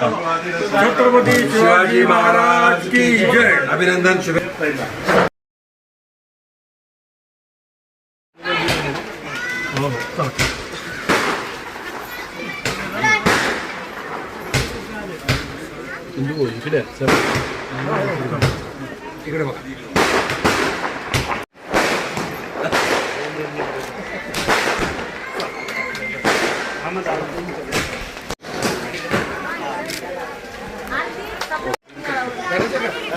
छत्रपती शिवाजी महाराज की जय अभिनंदन शुभे इकडे बघा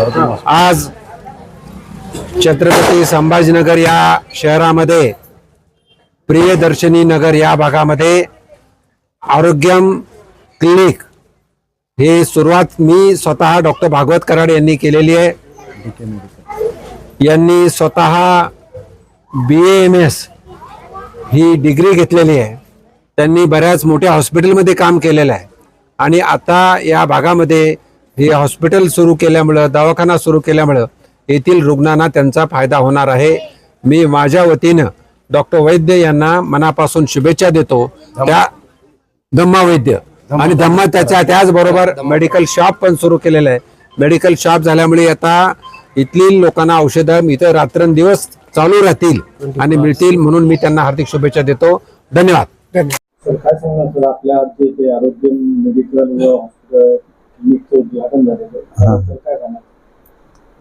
आज छत्रपती संभाजीनगर या शहरामध्ये प्रियदर्शनी नगर या भागामध्ये आरोग्यम क्लिनिक हे सुरुवात मी स्वतः डॉक्टर भागवत कराड यांनी केलेली आहे. यांनी स्वतः बी एम एस ही डिग्री घेतलेली आहे. त्यांनी बऱ्याच मोठ्या हॉस्पिटलमध्ये काम केलेलं आहे. आणि आता या भागामध्ये हे हॉस्पिटल सुरू केल्यामुळं दवाखाना सुरू केल्यामुळं येथील रुग्णांना त्यांचा फायदा होणार आहे. मी माझ्या वतीनं डॉक्टर वैद्य यांना मनापासून शुभेच्छा देतो. त्या धम्मा वैद्य. आणि धम्मा त्याच्या त्याचबरोबर मेडिकल शॉप पण सुरू केलेलं आहे. मेडिकल शॉप झाल्यामुळे आता इथली लोकांना औषधं इथं रात्रंदिवस चालू राहतील आणि मिळतील म्हणून मी त्यांना हार्दिक शुभेच्छा देतो. धन्यवाद. सर काय सांगणार सर आपल्या आरोग्य मेडिकल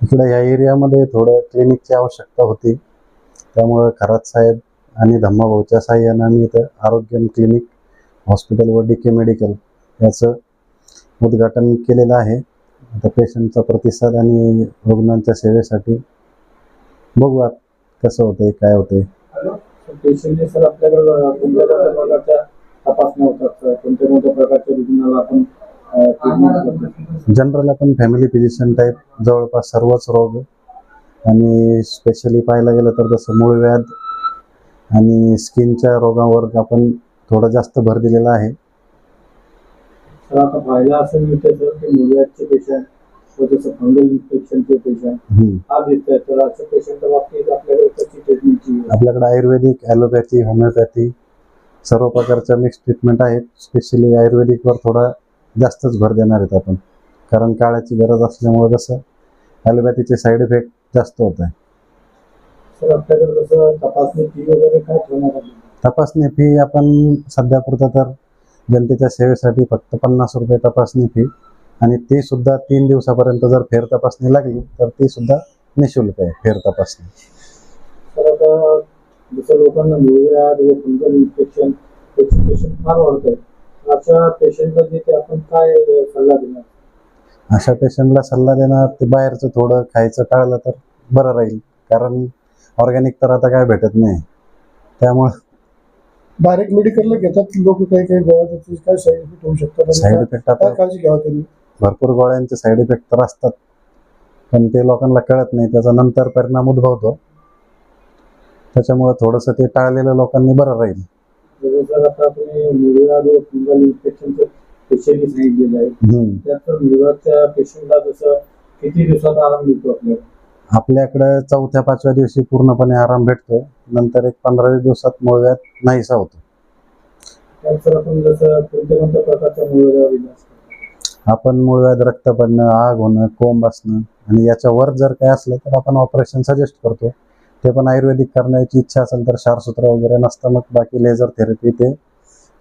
इकडे या एरियामध्ये थोडं क्लिनिकची आवश्यकता होती. त्यामुळं खरात साहेब आणि धम्माभाऊच्या साह्यानं आम्ही इथं आरोग्यम क्लिनिक हॉस्पिटल व डी के मेडिकल याचं उद्घाटन केलेलं आहे. आता पेशंटचा प्रतिसाद आणि रुग्णांच्या सेवेसाठी बघू आत कसं होतंय काय होतंय. पेशंटने सर आपल्याकडे कोणत्या कोणत्या प्रकारच्या तपासण्या होतात कोणत्या कोणत्या प्रकारच्या रुग्णाला आपण जनरल आपण फॅमिली फिजिशियन टाईप जवळपास सर्वच रोग आणि स्पेशली पाहायला गेलं तर जसं मूळव्याध आणि स्किनच्या रोगावर आपण थोडं जास्त भर दिलेला आहे. आपल्याकडे आयुर्वेदिक ॲलोपॅथी होमिओपॅथी सर्व प्रकारच्या मिक्स ट्रीटमेंट आहेत. स्पेशली आयुर्वेदिकवर थोडा जास्तच भर देणार आहेत आपण. कारण काळाची गरज असल्यामुळे कसं ॲलोपॅथीचे साईड इफेक्ट जास्त होत आहे. सर आपल्याकडे तपासणी फी वगैरे काय तपासणी फी आपण सध्या पुरतं तर जनतेच्या सेवेसाठी फक्त पन्नास रुपये तपासणी फी आणि ती सुद्धा तीन दिवसापर्यंत जर फेर तपासणी लागली तर ती सुद्धा निशुल्क आहे फेर तपासणी. तर आता जसं लोकांना मूळव्याध व फंगल इन्फेक्शन त्याचे पेशंट फार वाढत आहेत अशा पेशंटला जे ते आपण काय अ, सल्ला देणार? अशा पेशंटला सल्ला देणार ते बाहेरचं थोडं खायचं टाळलं तर बरं राहील. कारण ऑर्गॅनिक तर आता काय भेटत नाही. त्यामुळं डायरेक्ट मेडिकलला घेतात लोक काही काही गोळ्या त्याचे काय साईड इफेक्ट होऊ शकतात साईड काय- इफेक्ट आता काय काळजी घ्यावं त्यांनी? भरपूर गोळ्यांचे साईड इफेक्ट तर असतात. पण ते लोकांना कळत नाही. त्याचा नंतर परिणाम उद्भवतो. त्याच्यामुळे थोडंसं ते टाळलेलं लोकांनी बरं राहील. सर आता तुम्ही मूळव्याध व फंगल इन्फेक्शनचं पेशंटही सांगितलेलं आहे हम्म. त्यात मूळव्याधच्या पेशंटला जसं किती दिवसात आराम मिळतो आपल्याला? आपल्याकडे चौथ्या पाचव्या दिवशी पूर्णपणे आराम भेटतोय नंतर एक पंधरा वीस दिवसात मूळव्याध नाहीसा होतो. त्यानंतर आपण जसं कोणत्या कोणत्या प्रकारच्या इलाज आपण मूळव्याध रक्त पडणं आग होणं कोंब असणं आणि याच्यावर जर काय असलं तर आपण ऑपरेशन सजेस्ट करतो. ते पण आयुर्वेदिक करण्याची इच्छा असेल तर क्षारसूत्र वगैरे नसतं मग बाकी लेझर थेरपी ते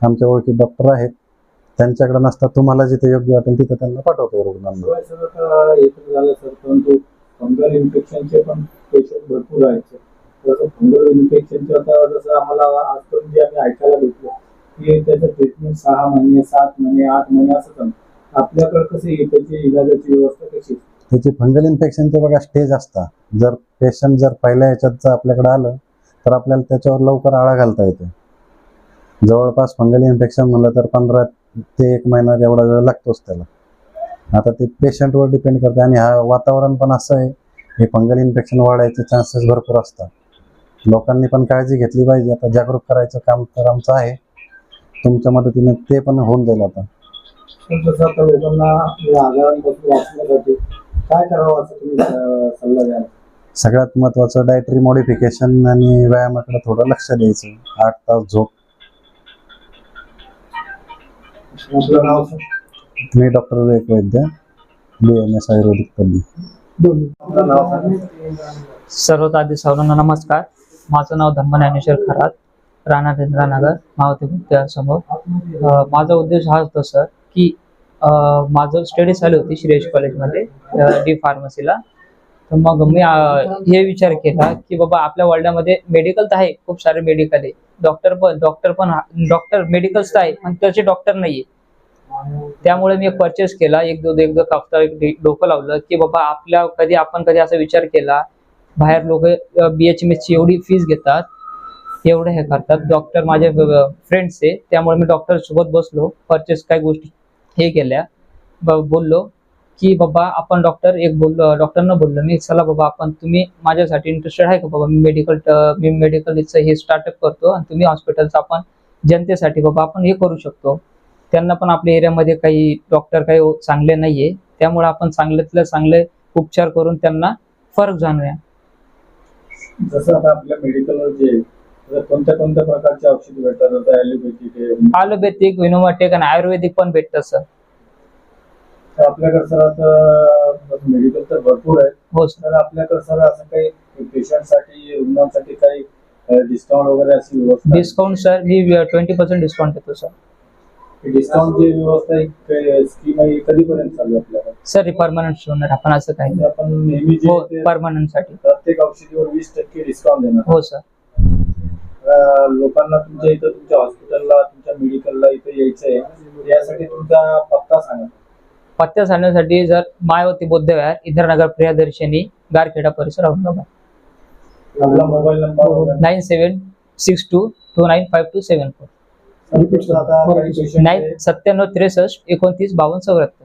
आमच्या ओळखी डॉक्टर आहेत. त्यांच्याकडे नसतात तुम्हाला जिथे योग्य वाटेल तिथे त्यांना पाठवतो रुग्णांना. शिवाय सर आता येतं झालं सर परंतु फंगल इन्फेक्शनचे पण पेशंट भरपूर आहेत जसं तसं फंगल इन्फेक्शनचे आता जसं आम्हाला आजपर्यंत जे आम्ही ऐकायला भेटलं की त्याचं ट्रीटमेंट सहा महिने सात महिने आठ महिने असं चालतं. आपल्याकडे कसं आहे त्याची इलाजाची व्यवस्था कशी त्याची फंगल इन्फेक्शनचे बघा स्टेज असतात. जर पेशंट जर पहिल्या ह्याच्यात जर आपल्याकडे आलं तर आपल्याला त्याच्यावर लवकर आळा घालता येते. जवळपास फंगल इन्फेक्शन म्हणलं तर पंधरा ते एक महिना एवढा वेळ लागतोच त्याला. आता ते पेशंटवर डिपेंड करते आणि हा वातावरण पण असं आहे हे फंगल इन्फेक्शन वाढायचे चान्सेस भरपूर असतात. लोकांनी पण काळजी घेतली पाहिजे. आता जागरूक करायचं काम तर आमचं आहे. तुमच्या मदतीने ते पण होऊन जाईल आता. लोकांना काय करावं असं तुम्ही अं, सल्ला द्याल? सगळ्यात महत्त्वाचं डायटरी मॉडिफिकेशन आणि व्यायामाकडे थोडं लक्ष द्यायचं. आठ तास झोप. आपलं नाव सर? मी doctor Vivek Vaidya. B M S Ayurvedic तज्ञ दोन आपलं नाव सांगा सर्वात आधी सर्वांना नमस्कार. माझं नाव धम्म ज्ञानेश्वर खरात राहणार इंद्रानगर मावती विद्यासमोर अं, माझा उद्देश हा होता सर की माझं स्टडी चालू होती श्रेयश कॉलेजमध्ये डी फार्मसीला तर मग मी हे विचार केला की बाबा आपल्या वर्ल्डामध्ये मेडिकल तर आहे खूप सारे मेडिकल आहे. डॉक्टर पण डॉक्टर पण डॉक्टर मेडिकल्स तर आहे पण त्याचे डॉक्टर नाही त्यामुळे मी एक परचेस केला एक दोन एक दोन एक डोकं लावलं की बाबा आपल्या कधी आपण कधी असा विचार केला बाहेर लोक बी एच एम ची एवढी फीस घेतात एवढे हे करतात. डॉक्टर माझे फ्रेंड्स आहे त्यामुळे मी डॉक्टर सोबत बसलो परचेस काही गोष्टी हे केल्या. बोललो की बाबा आपण डॉक्टर एक बोललो डॉक्टरना बोललो. मी चला बाबा आपण तुम्ही माझ्यासाठी इंटरेस्टेड आहे का बाबा? मी मेडिकल मी मेडिकलचं हे स्टार्टअप करतो आणि तुम्ही हॉस्पिटलचं आपण जनतेसाठी बाबा आपण हे करू शकतो. त्यांना पण आपल्या एरियामध्ये काही डॉक्टर काही चांगले नाहीये. त्यामुळे आपण चांगल्यातले चांगले उपचार करून त्यांना फरक जाणूया. जसं आता आपल्या मेडिकलवर जे कोणत्या कोणत्या प्रकारचे औषध भेटतात? जसं ॲलोपॅथिक विनोमॅटिक आणि आयुर्वेदिक पण भेटतं सर. तर आपल्याकडे सर आता मेडिकल तर भरपूर आहे हो सर. तर आपल्याकडे सर असं काही पेशंटसाठी रुग्णांसाठी काही डिस्काउंट वगैरे अशी व्यवस्था डिस्काउंट सर मी ट्वेंटी पर्सेंट डिस्काउंट देतो सर. डिस्काउंट जी व्यवस्था आहे स्कीम आहे कधीपर्यंत चालू आहे आपल्याकडे? सर परमनंट होणार आपण असं काही आपण नेहमी जे हो परमनंटसाठी. प्रत्येक औषधीवर वीस टक्के डिस्काउंट देणार. हो सर. लोकांना तुमच्या इथं तुमच्या हॉस्पिटलला तुमच्या मेडिकलला इथं यायचं आहे यासाठी तुमचा पत्ता सांगा. पत्त्या सांगण्यासाठी जर मायावती बौद्धविहार इंदिरानगर प्रियदर्शनी गारखेडा परिसर औरंगाबाद आपला mobile number nine seven six two two nine five two seven four. Nine सत्त्याण्णव त्रेसष्ट एकोणतीस बावन्न चौऱ्याहत्तर.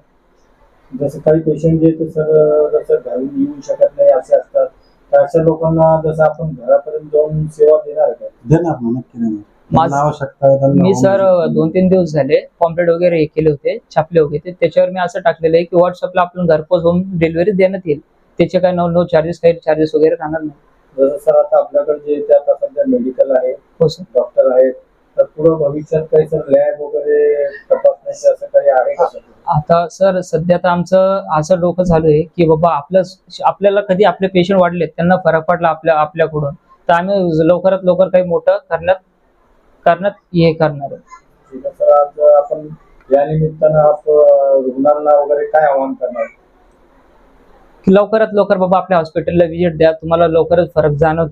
जसं काही पेशंट जे सर जसं घरून येऊ शकत नाही असे असतात. अशा लोकांना जसं आपण घरापर्यंत जाऊन सेवा देणार आहे का? देणार ना नक्की देणार. माझं- त्यांना आवश्यकता आहे त्यांना मी सर दोन तीन दिवस झाले पॉम्पलेट वगैरे हे केले होते छापले होते. त्याच्यावर मी असं टाकलेलं आहे की व्हॉट्सअपला आपण घरपोच होम डिलिव्हरी देण्यात येईल. त्याचे काही नो नो चार्जेस काही चार्जेस वगैरे राहणार नाही. जसं सर आता आपल्याकडे जे ते आता सध्या मेडिकल आहे हो सर डॉक्टर आहेत तर पुढे भविष्यात काही सर लॅब वगैरे तपासण्याचे असं काही आहे का सर? आता सर सध्या तर आमचं असं डोकं चालू आहे की बाबा आपलं आपल्याला कधी आपले पेशंट वाढले त्यांना फरक पडला आपल्या आपल्याकडून. तर आम्ही लवकरात लवकर काही मोठं करण्यात करण्यात हे करणार आहे. ठीक आहे सर आज आपण या निमित्तानं आप रुग्णांना वगैरे काय आवाहन करणार? की लवकरात लवकर बाबा आपल्या हॉस्पिटलला व्हिजिट द्या तुम्हाला लवकरच फरक जाणवतील.